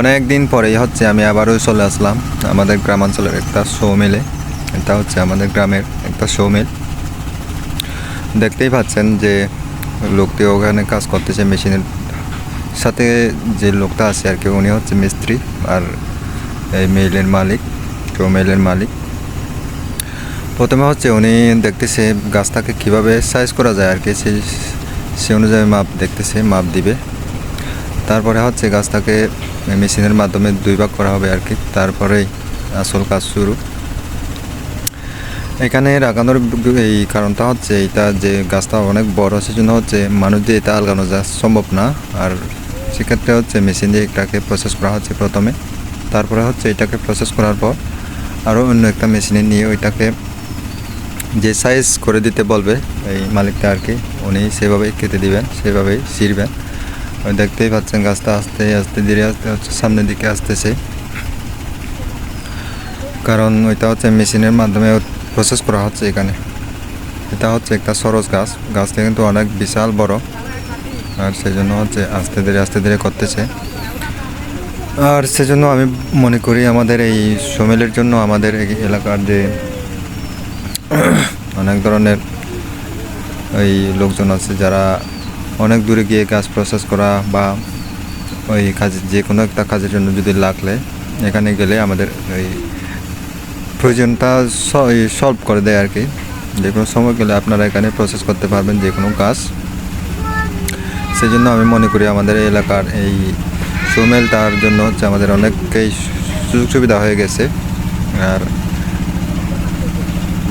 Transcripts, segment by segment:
অনেক দিন পরেই হচ্ছে আমি আবারও চলে আসলাম আমাদের গ্রামাঞ্চলের একটা শো মিলে এটা হচ্ছে আমাদের গ্রামের একটা শো মিল দেখতেই পাচ্ছেন যে লোকটি ওখানে কাজ করতেছে মেশিনের সাথে যে লোকটা আছে আর কি, উনি হচ্ছে মিস্ত্রি আর এই মেলের মালিক শো মেলের মালিক। প্রথমে হচ্ছে উনি দেখতেছে গাছটাকে কীভাবে সাইজ করা যায় আর কি, সেই সে অনুযায়ী মাপ দেখতেছে, মাপ দিবে। তারপরে হচ্ছে গাছটাকে মেশিনের মাধ্যমে দুই ভাগ করা হবে আর কি। তারপরেই আসল কাজ শুরু। এখানে লাগানোর এই কারণটা হচ্ছে, এইটা যে গাছটা অনেক বড়, সেজন্য হচ্ছে মানুষ দিয়ে এটা আলগানো যা সম্ভব না। আর সেক্ষেত্রে হচ্ছে মেশিন দিয়ে এটাকে প্রসেস করা হচ্ছে প্রথমে। তারপরে হচ্ছে এটাকে প্রসেস করার পর আরও অন্য একটা মেশিনে নিয়ে ওইটাকে যে সাইজ করে দিতে বলবে এই মালিকটা আর কি, উনি সেভাবেই কেটে দিবেন, সেভাবেই ছিঁড়বেন। দেখতেই পাচ্ছেন গাছটা আস্তে আস্তে ধীরে আস্তে হচ্ছে, সামনের দিকে আসতেছে। কারণ ওইটা হচ্ছে মেশিনের মাধ্যমে প্রসেস করা হচ্ছে এখানে। এটা হচ্ছে একটা সরস গাছ। গাছটা কিন্তু অনেক বিশাল বড়। আর সেজন্য হচ্ছে আস্তে ধীরে আস্তে ধীরে করতেছে। আর সেজন্য আমি মনে করি আমাদের এই সমিলের জন্য আমাদের এই এলাকার যে অনেক ধরনের ওই লোকজন আছে যারা অনেক দূরে গিয়ে কাজ প্রসেস করা বা ওই কাজ যে কোনো একটা কাজের জন্য যদি লাগলে, এখানে গেলে আমাদের ওই প্রয়োজনটা সলভ করে দেয় আর কি যে কোনো সময় গেলে আপনারা এখানে প্রসেস করতে পারবেন যে কোনো কাজ। সেই জন্য আমি মনে করি আমাদের এলাকার এই সুমেলটার জন্য হচ্ছে আমাদের অনেককেই সুযোগ সুবিধা হয়ে গেছে। আর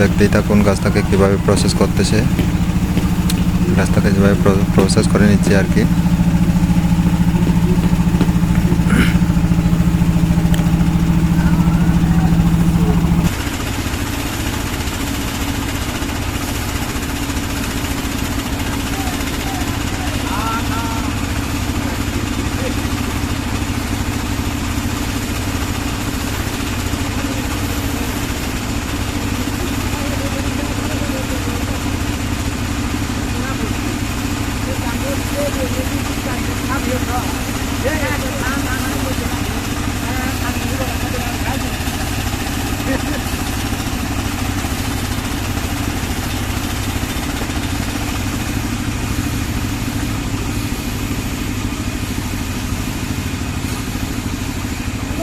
দেখতেই থাকুন গাছটাকে কীভাবে প্রসেস করতেছে। গাছটাকে যেভাবে প্রসেস করে নিচ্ছে আর কি।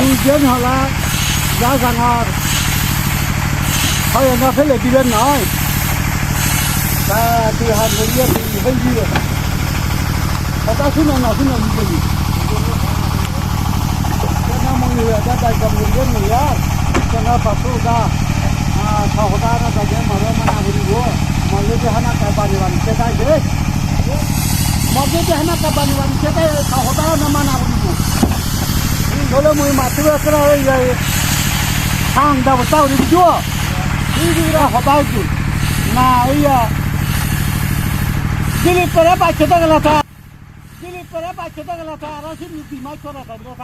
đi dân họ là giá vàng họ thôi nó phải là đi lên nói ta từ hàn với dân thì hơi gì rồi ta ta xuống nào nào xuống nào gì gì cho nó mọi người ta đại cầm người dân mình á cho nó phát số ra à sau đó ta ta dân mà nó mà nào cũng được mà lấy cái hana cái bàn bàn cái cái đấy mà lấy cái hana cái bàn bàn cái cái sau đó ta nó mà nào cũng được 了没嘛？这个搁那一个，看到我到的不久，你这个好包子，那哎呀，这里本来把钱那个了他，这里本来把钱那个了他，那是你自己买错了，搞不到他。